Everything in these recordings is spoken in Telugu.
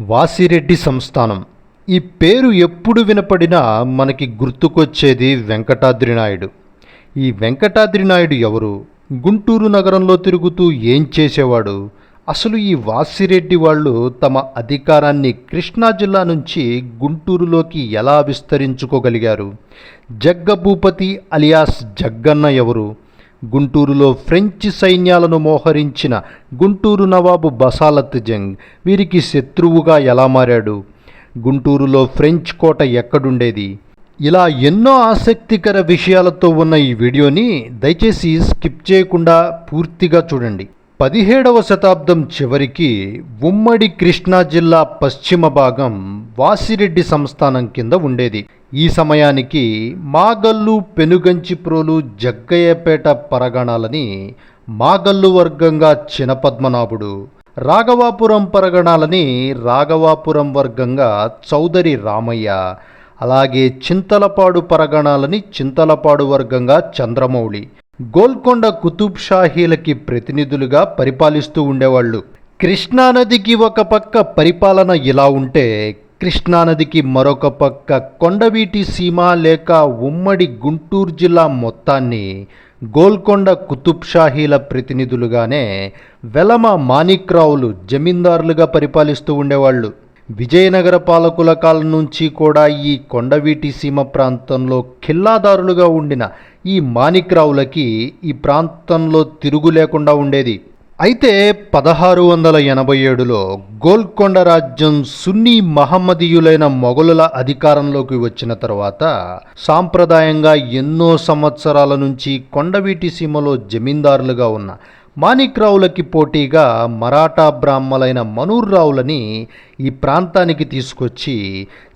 వాసిరెడ్డి సంస్థానం. ఈ పేరు ఎప్పుడు వినపడినా మనకి గుర్తుకొచ్చేది వెంకటాద్రి నాయుడు. ఈ వెంకటాద్రి నాయుడు ఎవరు? గుంటూరు నగరంలో తిరుగుతూ ఏం చేసేవాడు? అసలు ఈ వాసిరెడ్డి వాళ్ళు తమ అధికారాన్ని కృష్ణా జిల్లా నుంచి గుంటూరులోకి ఎలా విస్తరించుకోగలిగారు? జగ్గభూపతి అలియాస్ జగ్గన్న ఎవరు? గుంటూరులో ఫ్రెంచ్ సైన్యాలను మోహరించిన గుంటూరు నవాబు బసాలత్ జంగ్ వీరికి శత్రువుగా ఎలా మారాడు? గుంటూరులో ఫ్రెంచ్ కోట ఎక్కడుండేది? ఇలా ఎన్నో ఆసక్తికర విషయాలతో ఉన్న ఈ వీడియోని దయచేసి స్కిప్ చేయకుండా పూర్తిగా చూడండి. పదిహేడవ శతాబ్దం చివరికి ఉమ్మడి కృష్ణా జిల్లా పశ్చిమ భాగం వాసిరెడ్డి సంస్థానం కింద ఉండేది. ఈ సమయానికి మాగల్లు పెనుగంచిప్రోలు జగ్గయ్యపేట పరగణాలని మాగల్లు వర్గంగా చినపద్మనాభుడు రాఘవాపురం పరగణాలని రాఘవాపురం వర్గంగా చౌదరి రామయ్య అలాగే చింతలపాడు పరగణాలని చింతలపాడు వర్గంగా చంద్రమౌళి. గోల్కొండ కుతుబ్ షాహీలకి ప్రతినిధులుగా పరిపాలిస్తూ ఉండేవాళ్ళు. కృష్ణానదికి ఒక పక్క పరిపాలన ఇలా ఉంటే కృష్ణానదికి మరొక పక్క కొండవీటి సీమ లేక ఉమ్మడి గుంటూరు జిల్లా మొత్తాన్ని గోల్కొండ కుతుబ్ షాహీల ప్రతినిధులుగానే వెలమ మాణిక్రావులు జమీందారులుగా పరిపాలిస్తూ ఉండేవాళ్ళు. విజయనగర పాలకుల కాలం నుంచి కూడా ఈ కొండవీటి సీమ ప్రాంతంలో ఖిల్లాదారులుగా ఉండిన ఈ మాణిక్రావులకి ఈ ప్రాంతంలో తిరుగు లేకుండా ఉండేది. అయితే పదహారు వందల ఎనభై ఏడులో గోల్కొండ రాజ్యం సున్నీ మహమ్మదీయులైన మొఘలుల అధికారంలోకి వచ్చిన తర్వాత సాంప్రదాయంగా ఎన్నో సంవత్సరాల నుంచి కొండవీటి సీమలో జమీందారులుగా ఉన్న మాణిక్రావులకి పోటీగా మరాఠా బ్రాహ్మలైన మనూర్రావులని ఈ ప్రాంతానికి తీసుకొచ్చి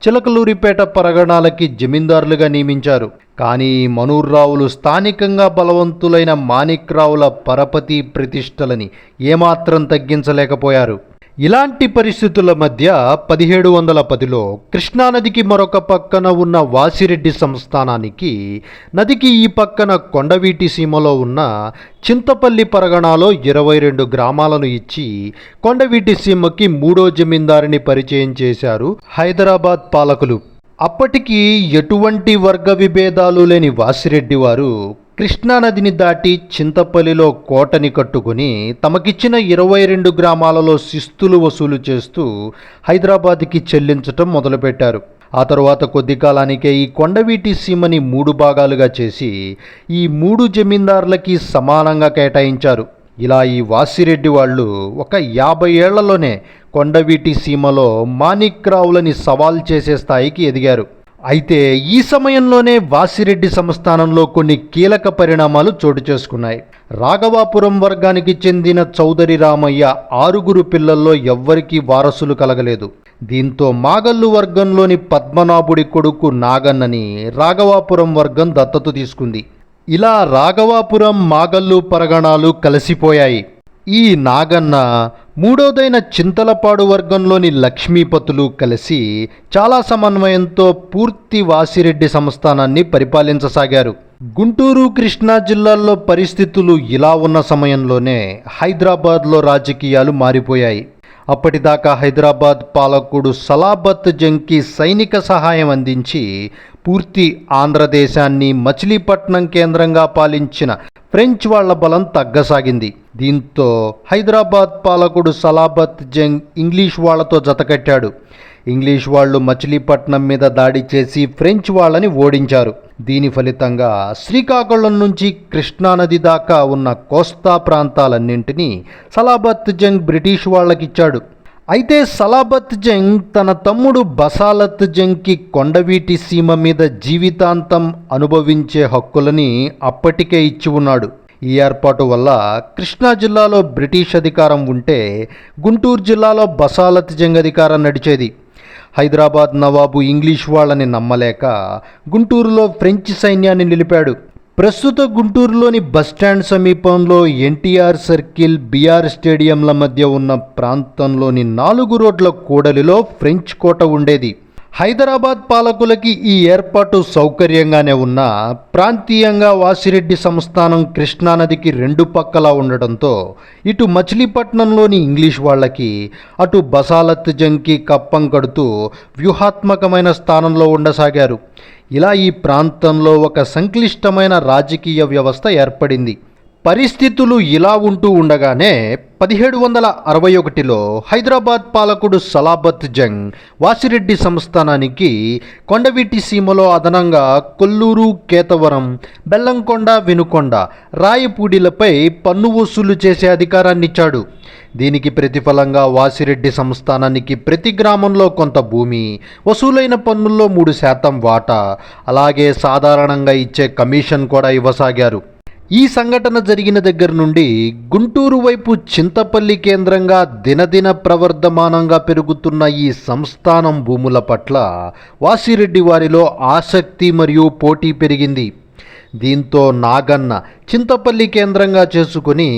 చిలకలూరిపేట పరగణాలకి జమీందారులుగా నియమించారు. కానీ మనూర్రావులు స్థానికంగా బలవంతులైన మాణిక్రావుల పరపతి ప్రతిష్టలని ఏమాత్రం తగ్గించలేకపోయారు. ఇలాంటి పరిస్థితుల మధ్య పదిహేడు వందల పదిలో కృష్ణానదికి మరొక పక్కన ఉన్న వాసిరెడ్డి సంస్థానానికి నదికి ఈ పక్కన కొండవీటి సీమలో ఉన్న చింతపల్లి పరగణాలో ఇరవై రెండు గ్రామాలను ఇచ్చి కొండవీటి సీమకి మూడో జమీందారిని పరిచయం చేశారు హైదరాబాద్ పాలకులు. అప్పటికి ఎటువంటి వర్గ విభేదాలు లేని వాసిరెడ్డి వారు కృష్ణానదిని దాటి చింతపల్లిలో కోటని కట్టుకుని తమకిచ్చిన ఇరవై రెండు గ్రామాలలో శిస్తులు వసూలు చేస్తూ హైదరాబాద్కి చెల్లించటం మొదలుపెట్టారు. ఆ తరువాత కొద్ది కాలానికే ఈ కొండవీటి సీమని మూడు భాగాలుగా చేసి ఈ మూడు జమీందారులకి సమానంగా కేటాయించారు. ఇలా ఈ వాసిరెడ్డి వాళ్ళు ఒక యాభై ఏళ్ళలోనే కొండవీటి సీమలో మాణిక్రావులని సవాల్ చేసే స్థాయికి ఎదిగారు. అయితే ఈ సమయంలోనే వాసిరెడ్డి సంస్థానంలో కొన్ని కీలక పరిణామాలు చోటు చేసుకున్నాయి. రాఘవాపురం వర్గానికి చెందిన చౌదరి రామయ్య ఆరుగురు పిల్లల్లో ఎవ్వరికీ వారసులు కలగలేదు. దీంతో మాగల్లు వర్గంలోని పద్మనాభుడి కొడుకు నాగన్నని రాఘవాపురం వర్గం దత్తత తీసుకుంది. ఇలా రాఘవాపురం మాగల్లు పరగణాలు కలిసిపోయాయి. ఈ నాగన్న మూడోదైన చింతలపాడు వర్గంలోని లక్ష్మీపతులు కలిసి చాలా సమన్వయంతో పూర్తి వాసిరెడ్డి సంస్థానాన్ని పరిపాలించసాగారు. గుంటూరు కృష్ణా జిల్లాల్లో పరిస్థితులు ఇలా ఉన్న సమయంలోనే హైదరాబాద్లో రాజకీయాలు మారిపోయాయి. అప్పటిదాకా హైదరాబాద్ పాలకుడు సలాబత్ జంగ్కి సైనిక సహాయం అందించి పూర్తి ఆంధ్రదేశాన్ని మచిలీపట్నం కేంద్రంగా పాలించిన ఫ్రెంచ్ వాళ్ళ బలం తగ్గసాగింది. దీంతో హైదరాబాద్ పాలకుడు సలాబత్ జంగ్ ఇంగ్లీష్ వాళ్ళతో జతకట్టాడు. ఇంగ్లీష్ వాళ్ళు మచిలీపట్నం మీద దాడి చేసి ఫ్రెంచ్ వాళ్ళని ఓడించారు. దీని ఫలితంగా శ్రీకాకుళం నుంచి కృష్ణానది దాకా ఉన్న కోస్తా ప్రాంతాలన్నింటినీ సలాబత్ జంగ్ బ్రిటిష్ వాళ్ళకిచ్చాడు. అయితే సలాబత్ జంగ్ తన తమ్ముడు బసాలత్ జంగ్కి కొండవీటి సీమ మీద జీవితాంతం అనుభవించే హక్కులని అప్పటికే ఇచ్చి ఉన్నాడు. ఈ ఏర్పాటు వల్ల కృష్ణా జిల్లాలో బ్రిటిష్ అధికారం ఉంటే గుంటూరు జిల్లాలో బసాలత్ జంగ్ అధికారం నడిచేది. హైదరాబాద్ నవాబు ఇంగ్లీష్ వాళ్ళని నమ్మలేక గుంటూరులో ఫ్రెంచ్ సైన్యాన్ని నిలిపాడు. ప్రస్తుత గుంటూరులోని బస్టాండ్ సమీపంలో ఎన్టీఆర్ సర్కిల్ బీఆర్ స్టేడియంల మధ్య ఉన్న ప్రాంతంలోని నాలుగు రోడ్ల కూడలిలో ఫ్రెంచ్ కోట ఉండేది. హైదరాబాద్ పాలకులకి ఈ ఏర్పాటు సౌకర్యంగానే ఉన్నా ప్రాంతీయంగా వాసిరెడ్డి సంస్థానం కృష్ణానదికి రెండు పక్కలా ఉండడంతో ఇటు మచిలీపట్నంలోని ఇంగ్లీష్ వాళ్ళకి అటు బసాలత్ జంకి కప్పం కడుతూ వ్యూహాత్మకమైన స్థానంలో ఉండసాగారు. ఇలా ఈ ప్రాంతంలో ఒక సంక్లిష్టమైన రాజకీయ వ్యవస్థ ఏర్పడింది. పరిస్థితులు ఇలా ఉంటూ ఉండగానే పదిహేడు వందల అరవై ఒకటిలో హైదరాబాద్ పాలకుడు సలాబత్ జంగ్ వాసిరెడ్డి సంస్థానానికి కొండవీటి సీమలో అదనంగా కొల్లూరు కేతవరం బెల్లంకొండ వినుకొండ రాయపూడిలపై పన్ను వసూలు చేసే అధికారాన్నిచ్చాడు. దీనికి ప్రతిఫలంగా వాసిరెడ్డి సంస్థానానికి ప్రతి గ్రామంలో కొంత భూమి వసూలైన పన్నుల్లో మూడు శాతం వాటా అలాగే సాధారణంగా ఇచ్చే కమిషన్ కూడా ఇవ్వసాగారు. ఈ సంఘటన జరిగిన దగ్గర నుండి గుంటూరు వైపు చింతపల్లి కేంద్రంగా దినదిన ప్రవర్ధమానంగా పెరుగుతున్న ఈ సంస్థానం భూముల పట్ల వాసిరెడ్డి వారిలో ఆసక్తి మరియు పోటీ పెరిగింది. దీంతో నాగన్న చింతపల్లి కేంద్రంగా చేసుకుని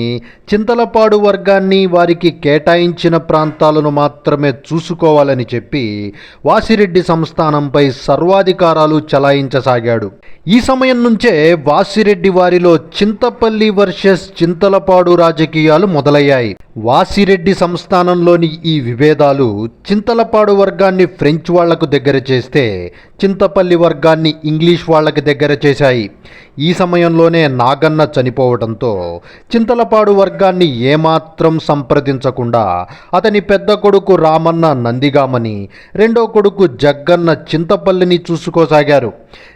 చింతలపాడు వర్గాన్ని వారికి కేటాయించిన ప్రాంతాలను మాత్రమే చూసుకోవాలని చెప్పి వాసిరెడ్డి సంస్థానంపై సర్వాధికారాలు చలాయించసాగాడు. ఈ సమయం నుంచే వాసిరెడ్డి వారిలో చింతపల్లి వర్సెస్ చింతలపాడు రాజకీయాలు మొదలయ్యాయి. వాసిరెడ్డి సంస్థానంలోని ఈ విభేదాలు చింతలపాడు వర్గాన్ని ఫ్రెంచ్ వాళ్ళకు దగ్గర చేస్తే చింతపల్లి వర్గాన్ని ఇంగ్లీష్ వాళ్ళకి దగ్గర చేశాయి. ఈ సమయంలోనే నాగన్న చనిపోవడంతో చింతలపాడు వర్గాన్ని ఏమాత్రం సంప్రదించకుండా అతని పెద్ద కొడుకు రామన్న నందిగామని రెండో కొడుకు జగ్గన్న చింతపల్లిని చూసుకోసాగారు.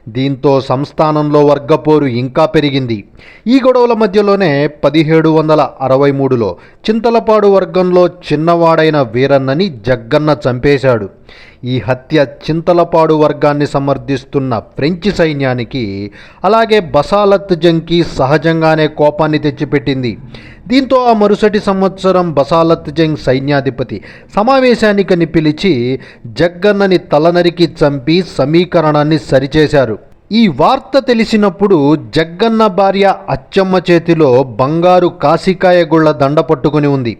దీంతో సంస్థానంలో వర్గపోరు ఇంకా పెరిగింది. ఈ గొడవల మధ్యలోనే పదిహేడు వందల అరవై మూడులో చింతలపాడు వర్గంలో చిన్నవాడైన వీరన్నని జగ్గన్న చంపేశాడు. ఈ హత్య చింతలపాడు వర్గాన్ని సమర్థిస్తున్న ఫ్రెంచ్ సైన్యానికి అలాగే బసాలత్ జంకి సహజంగానే కోపాన్ని తెచ్చిపెట్టింది. దీంతో ఆ మరుసటి సంవత్సరం బసాలత్ జంగ్ సైన్యాధిపతి సమావేశానికని పిలిచి జగ్గన్నని తలనరికి చంపి సమీకరణాన్ని సరిచేశారు. ఈ వార్త తెలిసినప్పుడు జగ్గన్న భార్య అచ్చమ్మ చేతిలో బంగారు కాశీకాయ గుళ్ళ దండ పట్టుకుని ఉంది.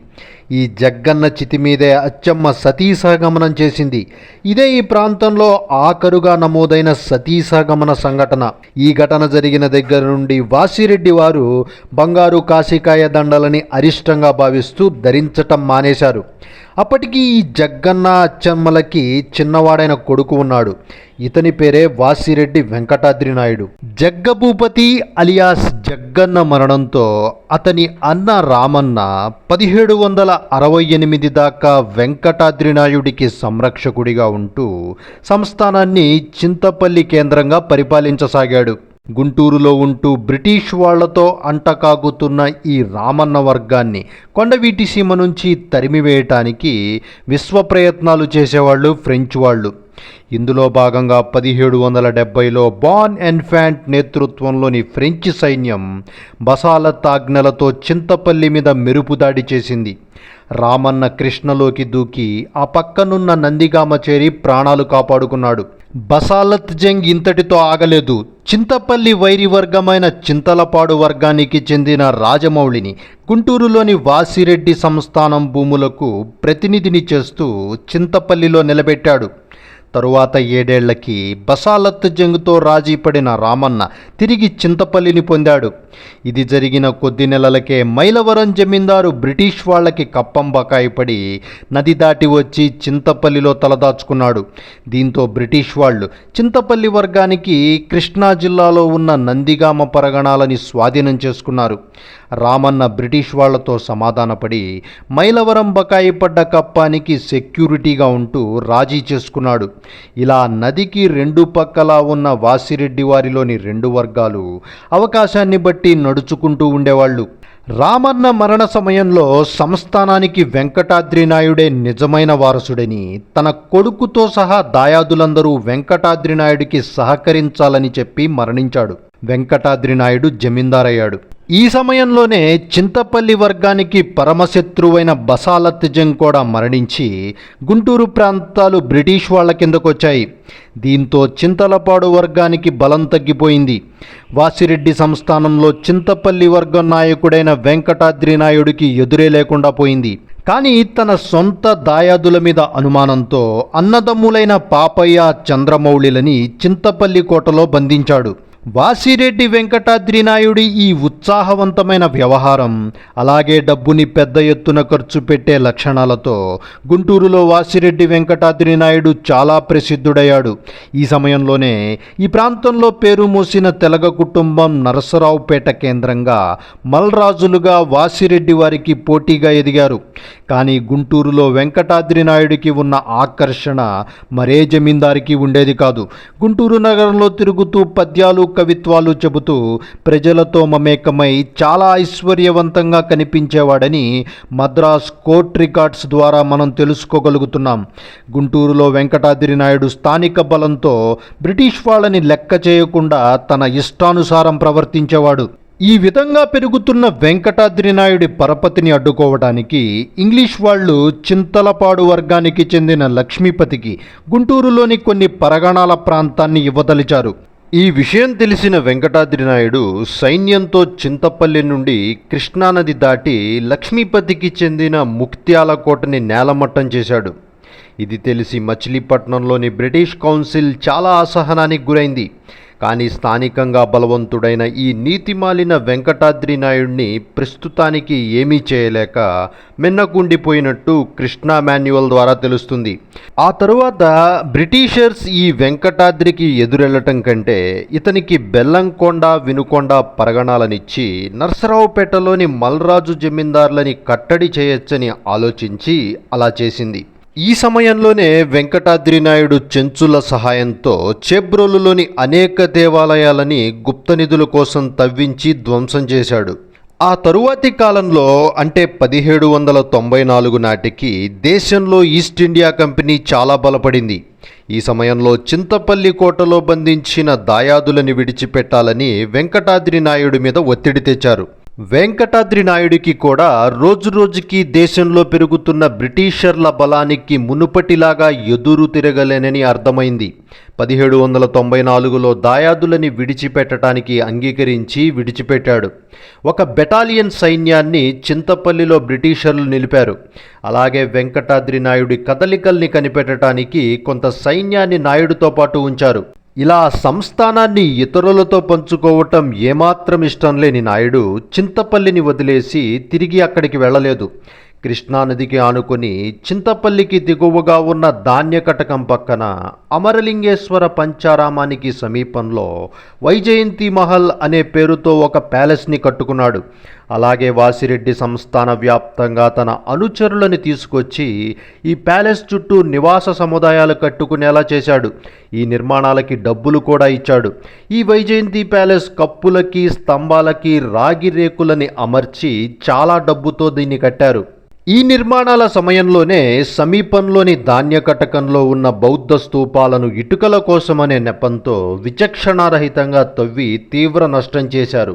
ఈ జగ్గన్న చితి మీదే అచ్చమ్మ సతీసహగమనం చేసింది. ఇదే ఈ ప్రాంతంలో ఆఖరుగా నమోదైన సతీసహగమన సంఘటన. ఈ ఘటన జరిగిన దగ్గర నుండి వాసిరెడ్డి వారు బంగారు కాశీకాయ దండలని అరిష్టంగా భావిస్తూ ధరించటం మానేశారు. అప్పటికి ఈ జగ్గన్న అచ్చమ్మలకి చిన్నవాడైన కొడుకు ఉన్నాడు. ఇతని పేరే వాసిరెడ్డి వెంకటాద్రి నాయుడు. జగ్గభూపతి అలియాస్ జగ్గన్న మరణంతో అతని అన్న రామన్న పదిహేడు వందల అరవై ఎనిమిది దాకా వెంకటాద్రినాయుడికి సంరక్షకుడిగా ఉంటూ సంస్థానాన్ని చింతపల్లి కేంద్రంగా పరిపాలించసాగాడు. గుంటూరులో ఉంటూ బ్రిటిష్ వాళ్ళతో అంటకాగుతున్న ఈ రామన్న వర్గాన్ని కొండవీటి సీమ నుంచి తరిమివేయటానికి విశ్వ ప్రయత్నాలు చేసేవాళ్ళు ఫ్రెంచ్ వాళ్ళు. ఇందులో భాగంగా పదిహేడు వందల డెబ్బైలో బాన్ ఎన్ఫాంట్ నేతృత్వంలోని ఫ్రెంచ్ సైన్యం బసాలతాజ్ఞలతో చింతపల్లి మీద మెరుపు దాడి చేసింది. రామన్న కృష్ణలోకి దూకి ఆ పక్కనున్న నందిగామ చేరి ప్రాణాలు కాపాడుకున్నాడు. బసాలత్ జంగ్ ఇంతటితో ఆగలేదు. చింతపల్లి వైరి వర్గమైన చింతలపాడు వర్గానికి చెందిన రాజమౌళిని గుంటూరులోని వాసిరెడ్డి సంస్థానం భూములకు ప్రతినిధిని చేస్తూ చింతపల్లిలో నిలబెట్టాడు. తరువాత ఏడేళ్ళకి బసాలత్ జంగుతో రాజీ పడిన రామన్న తిరిగి చింతపల్లిని పొందాడు. ఇది జరిగిన కొద్ది నెలలకే మైలవరం జమీందారు బ్రిటిష్ వాళ్ళకి కప్పం బకాయి పడి నది దాటి వచ్చి చింతపల్లిలో తలదాచుకున్నాడు. దీంతో బ్రిటిష్ వాళ్ళు చింతపల్లి వర్గానికి కృష్ణా జిల్లాలో ఉన్న నందిగామ పరగణాలని స్వాధీనం చేసుకున్నారు. రామన్న బ్రిటిష్ వాళ్ళతో సమాధానపడి మైలవరం బకాయి పడ్డ కప్పానికి సెక్యూరిటీగా ఉంటూ రాజీ చేసుకున్నాడు. ఇలా నదికి రెండు పక్కలా ఉన్న వాసిరెడ్డి వారిలోని రెండు వర్గాలు అవకాశాన్ని బట్టి నడుచుకుంటూ ఉండేవాళ్ళు. రామన్న మరణ సమయంలో సంస్థానానికి వెంకటాద్రి నాయుడే నిజమైన వారసుడని తన కొడుకుతో సహా దాయాదులందరూ వెంకటాద్రి నాయుడికి సహకరించాలని చెప్పి మరణించాడు. వెంకటాద్రి నాయుడు జమీందారయ్యాడు. ఈ సమయంలోనే చింతపల్లి వర్గానికి పరమశత్రువైన బసాలత్జం కూడా మరణించి గుంటూరు ప్రాంతాలు బ్రిటిష్ వాళ్ళ కిందకొచ్చాయి. దీంతో చింతలపాడు వర్గానికి బలం తగ్గిపోయింది. వాసిరెడ్డి సంస్థానంలో చింతపల్లి వర్గం నాయకుడైన వెంకటాద్రి నాయుడికి ఎదురే లేకుండా పోయింది. కానీ తన సొంత దాయాదుల మీద అనుమానంతో అన్నదమ్ములైన పాపయ్య చంద్రమౌళిలని చింతపల్లి కోటలో బంధించాడు. వాసిరెడ్డి వెంకటాద్రి నాయుడి ఈ ఉత్సాహవంతమైన వ్యవహారం అలాగే డబ్బుని పెద్ద ఎత్తున ఖర్చు పెట్టే లక్షణాలతో గుంటూరులో వాసిరెడ్డి వెంకటాద్రి నాయుడు చాలా ప్రసిద్ధుడయ్యాడు. ఈ సమయంలోనే ఈ ప్రాంతంలో పేరు మోసిన తెలగ కుటుంబం నరసరావుపేట కేంద్రంగా మల్రాజులుగా వాసిరెడ్డి వారికి పోటీగా ఎదిగారు. కానీ గుంటూరులో వెంకటాద్రి నాయుడికి ఉన్న ఆకర్షణ మరే జమీందారికి ఉండేది కాదు. గుంటూరు నగరంలో తిరుగుతూ పద్యాలు కవిత్వాలు చెబుతూ ప్రజలతో మమేకమై చాలా ఐశ్వర్యవంతంగా కనిపించేవాడని మద్రాస్ కోర్ట్ రికార్డ్స్ ద్వారా మనం తెలుసుకోగలుగుతున్నాం. గుంటూరులో వెంకటాద్రి నాయుడు స్థానిక బలంతో బ్రిటిష్ వాళ్ళని లెక్క చేయకుండా తన ఇష్టానుసారం ప్రవర్తించేవాడు. ఈ విధంగా పెరుగుతున్న వెంకటాద్రి నాయుడి పరపతిని అడ్డుకోవడానికి ఇంగ్లీష్ వాళ్ళు చింతలపాడు వర్గానికి చెందిన లక్ష్మీపతికి గుంటూరులోని కొన్ని పరగణాల ప్రాంతాన్ని ఇవ్వదలిచారు. ఈ విషయం తెలిసిన వెంకటాద్రి నాయుడు సైన్యంతో చింతపల్లి నుండి కృష్ణానది దాటి లక్ష్మీపతికి చెందిన ముక్త్యాల కోటని నేలమట్టం చేశాడు. ఇది తెలిసి మచిలీపట్నంలోని బ్రిటిష్ కౌన్సిల్ చాలా అసహనానికి గురైంది. కానీ స్థానికంగా బలవంతుడైన ఈ నీతిమాలిన వెంకటాద్రి నాయుడిని ప్రస్తుతానికి ఏమీ చేయలేక మిన్నకుండిపోయినట్టు కృష్ణా మాన్యువల్ ద్వారా తెలుస్తుంది. ఆ తరువాత బ్రిటిషర్స్ ఈ వెంకటాద్రికి ఎదురెళ్ళటం కంటే ఇతనికి బెల్లంకొండ వినుకొండ పరగణాలనిచ్చి నర్సరావుపేటలోని మల్రాజు జమీందారులని కట్టడి చేయొచ్చని ఆలోచించి అలా చేసింది. ఈ సమయంలోనే వెంకటాద్రి నాయుడు చెంచుల సహాయంతో చేబ్రోలులోని అనేక దేవాలయాలని గుప్త నిధుల కోసం తవ్వించి ధ్వంసం చేశాడు. ఆ తరువాతి కాలంలో అంటే పదిహేడు వందల తొంభై నాలుగు నాటికి దేశంలో ఈస్ట్ ఇండియా కంపెనీ చాలా బలపడింది. ఈ సమయంలో చింతపల్లి కోటలో బంధించిన దాయాదులని విడిచిపెట్టాలని వెంకటాద్రి నాయుడు మీద ఒత్తిడి తెచ్చారు. వెంకటాద్రి నాయుడికి కూడా రోజురోజుకి దేశంలో పెరుగుతున్న బ్రిటిషర్ల బలానికి మునుపటిలాగా ఎదురు తిరగలేనని అర్థమైంది. పదిహేడు వందల తొంభై నాలుగులో దాయాదులని విడిచిపెట్టడానికి అంగీకరించి విడిచిపెట్టాడు. ఒక బెటాలియన్ సైన్యాన్ని చింతపల్లిలో బ్రిటిషర్లు నిలిపారు. అలాగే వెంకటాద్రి నాయుడి కదలికల్ని కనిపెట్టడానికి కొంత సైన్యాన్ని నాయుడుతో పాటు ఉంచారు. ఇలా సంస్థానాన్ని ఇతరులతో పంచుకోవటం ఏమాత్రం ఇష్టం లేని నాయుడు చింతపల్లిని వదిలేసి తిరిగి అక్కడికి వెళ్ళలేదు. కృష్ణానదికి ఆనుకుని చింతపల్లికి దిగువగా ఉన్న ధాన్యకటకం పక్కన అమరలింగేశ్వర పంచారామానికి సమీపంలో వైజయంతి మహల్ అనే పేరుతో ఒక ప్యాలెస్ని కట్టుకున్నాడు. అలాగే వాసిరెడ్డి సంస్థాన వ్యాప్తంగా తన అనుచరులను తీసుకొచ్చి ఈ ప్యాలెస్ చుట్టూ నివాస సముదాయాలు కట్టుకునేలా చేశాడు. ఈ నిర్మాణాలకి డబ్బులు కూడా ఇచ్చాడు. ఈ వైజయంతి ప్యాలెస్ కప్పులకి స్తంభాలకి రాగి రేకులని అమర్చి చాలా డబ్బుతో దీన్ని కట్టారు. ఈ నిర్మాణాల సమయంలోనే సమీపంలోని ధాన్యకటకంలో ఉన్న బౌద్ధ స్తూపాలను ఇటుకల కోసమనే నెపంతో విచక్షణారహితంగా తవ్వి తీవ్ర నష్టం చేశారు.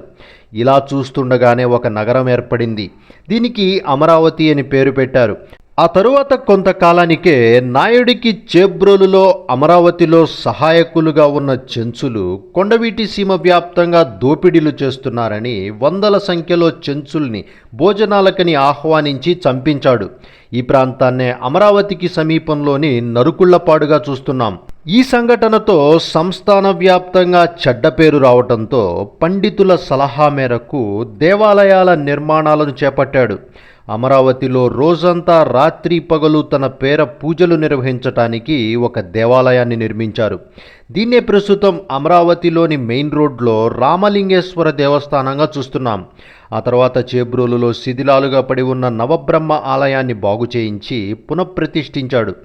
ఇలా చూస్తుండగానే ఒక నగరం ఏర్పడింది. దీనికి అమరావతి అని పేరు పెట్టారు. ఆ తరువాత కొంతకాలానికే నాయుడికి చేబ్రోలులో అమరావతిలో సహాయకులుగా ఉన్న చెంచులు కొండవీటి సీమ వ్యాప్తంగా దోపిడీలు చేస్తున్నారని వందల సంఖ్యలో చెంచుల్ని భోజనాలకని ఆహ్వానించి చంపించాడు. ఈ ప్రాంతాన్నే అమరావతికి సమీపంలోని నరుకుళ్ళపాడుగా చూస్తున్నాం. ఈ సంఘటనతో సంస్థాన వ్యాప్తంగా చెడ్డ పేరు రావడంతో పండితుల సలహా మేరకు దేవాలయాల నిర్మాణాలను చేపట్టాడు. అమరావతిలో రోజంతా రాత్రి పగలు తన పేర పూజలు నిర్వహించటానికి ఒక దేవాలయాన్ని నిర్మించారు. దీన్నే ప్రస్తుతం అమరావతిలోని మెయిన్ రోడ్లో రామలింగేశ్వర దేవస్థానంగా చూస్తున్నాం. ఆ తర్వాత చేబ్రోలులో శిథిలాలుగా పడి ఉన్న నవబ్రహ్మ ఆలయాన్ని బాగు చేయించి పునఃప్రతిష్ఠించాడు.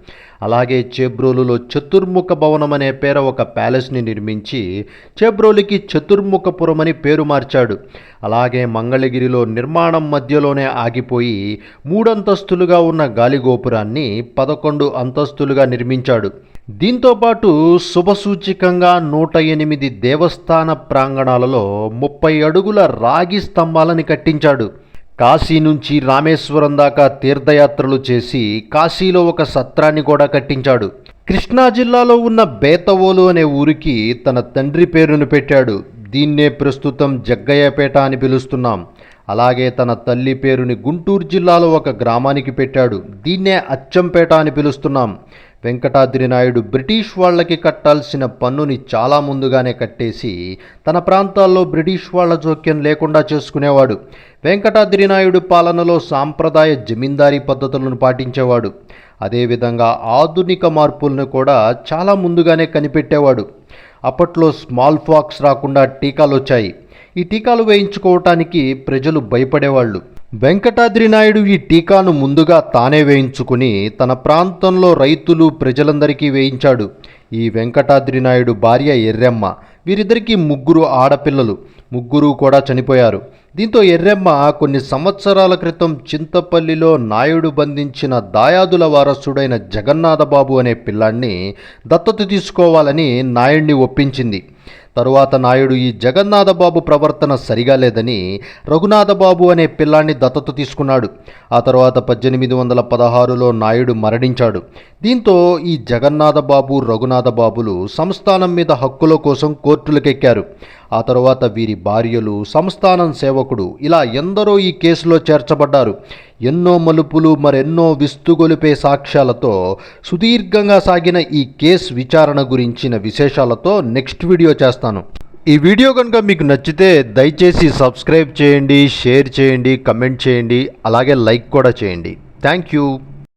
అలాగే చేబ్రోలులో చతుర్ముఖ భవనం అనే పేర ఒక ప్యాలెస్ని నిర్మించి చెబ్రోలికి చతుర్ముఖపురం అని పేరు మార్చాడు. అలాగే మంగళగిరిలో నిర్మాణం మధ్యలోనే ఆగిపోయి మూడంతస్తులుగా ఉన్న గాలిగోపురాన్ని పదకొండు అంతస్తులుగా నిర్మించాడు. దీంతోపాటు శుభసూచికంగా నూట ఎనిమిది దేవస్థాన ప్రాంగణాలలో ముప్పై అడుగుల రాగి స్తంభాలని కట్టించాడు. కాశీ నుంచి రామేశ్వరం దాకా తీర్థయాత్రలు చేసి కాశీలో ఒక సత్రాన్ని కూడా కట్టించాడు. కృష్ణా జిల్లాలో ఉన్న బేతవోలు అనే ఊరికి తన తండ్రి పేరును పెట్టాడు. దీన్నే ప్రస్తుతం జగ్గయ్యపేట అని పిలుస్తున్నాం. అలాగే తన తల్లి పేరుని గుంటూరు జిల్లాలో ఒక గ్రామానికి పెట్టాడు. దీన్నే అచ్చంపేట అని పిలుస్తున్నాం. వెంకటాద్రి నాయుడు బ్రిటిష్ వాళ్ళకి కట్టాల్సిన పన్నుని చాలా ముందుగానే కట్టేసి తన ప్రాంతాల్లో బ్రిటిష్ వాళ్ళ జోక్యం లేకుండా చేసుకునేవాడు. వెంకటాద్రి నాయుడు పాలనలో సాంప్రదాయ జమీందారీ పద్ధతులను పాటించేవాడు. అదేవిధంగా ఆధునిక మార్పులను కూడా చాలా ముందుగానే కనిపెట్టేవాడు. అప్పట్లో స్మాల్ ఫాక్స్ రాకుండా టీకాలు వచ్చాయి ఈ టీకాలు వేయించుకోవటానికి ప్రజలు భయపడేవాళ్ళు. వెంకటాద్రి నాయుడు ఈ టీకాను ముందుగా తానే వేయించుకుని తన ప్రాంతంలో రైతులు ప్రజలందరికీ వేయించాడు. ఈ వెంకటాద్రి నాయుడు భార్య ఎర్రెమ్మ వీరిద్దరికీ ముగ్గురు ఆడపిల్లలు ముగ్గురు కూడా చనిపోయారు. దీంతో ఎర్రెమ్మ కొన్ని సంవత్సరాల క్రితం చింతపల్లిలో నాయుడు బంధించిన దాయాదుల వారసుడైన జగన్నాథబాబు అనే పిల్లాన్ని దత్తత తీసుకోవాలని నాయుడిని ఒప్పించింది. తరువాత నాయుడు ఈ జగన్నాథబాబు ప్రవర్తన సరిగా లేదని రఘునాథబాబు అనే పిల్లాన్ని దత్తత తీసుకున్నాడు. ఆ తర్వాత పద్దెనిమిది వందల పదహారులో నాయుడు మరణించాడు. దీంతో ఈ జగన్నాథబాబు రఘునాథబాబులు సంస్థానం మీద హక్కుల కోసం కోర్టులకెక్కారు. ఆ తర్వాత వీరి భార్యలు సంస్థానం సేవకుడు. ఇలా ఎందరో ఈ కేసులో చేర్చబడ్డారు. ఎన్నో మలుపులు మరెన్నో విస్తుగొలిపే సాక్ష్యాలతో సుదీర్ఘంగా సాగిన ఈ కేసు విచారణ గురించిన విశేషాలతో నెక్స్ట్ వీడియో చేస్తాను. ఈ వీడియో కనుక మీకు నచ్చితే దయచేసి సబ్స్క్రైబ్ చేయండి షేర్ చేయండి కమెంట్ చేయండి అలాగే లైక్ కూడా చేయండి. Thank you.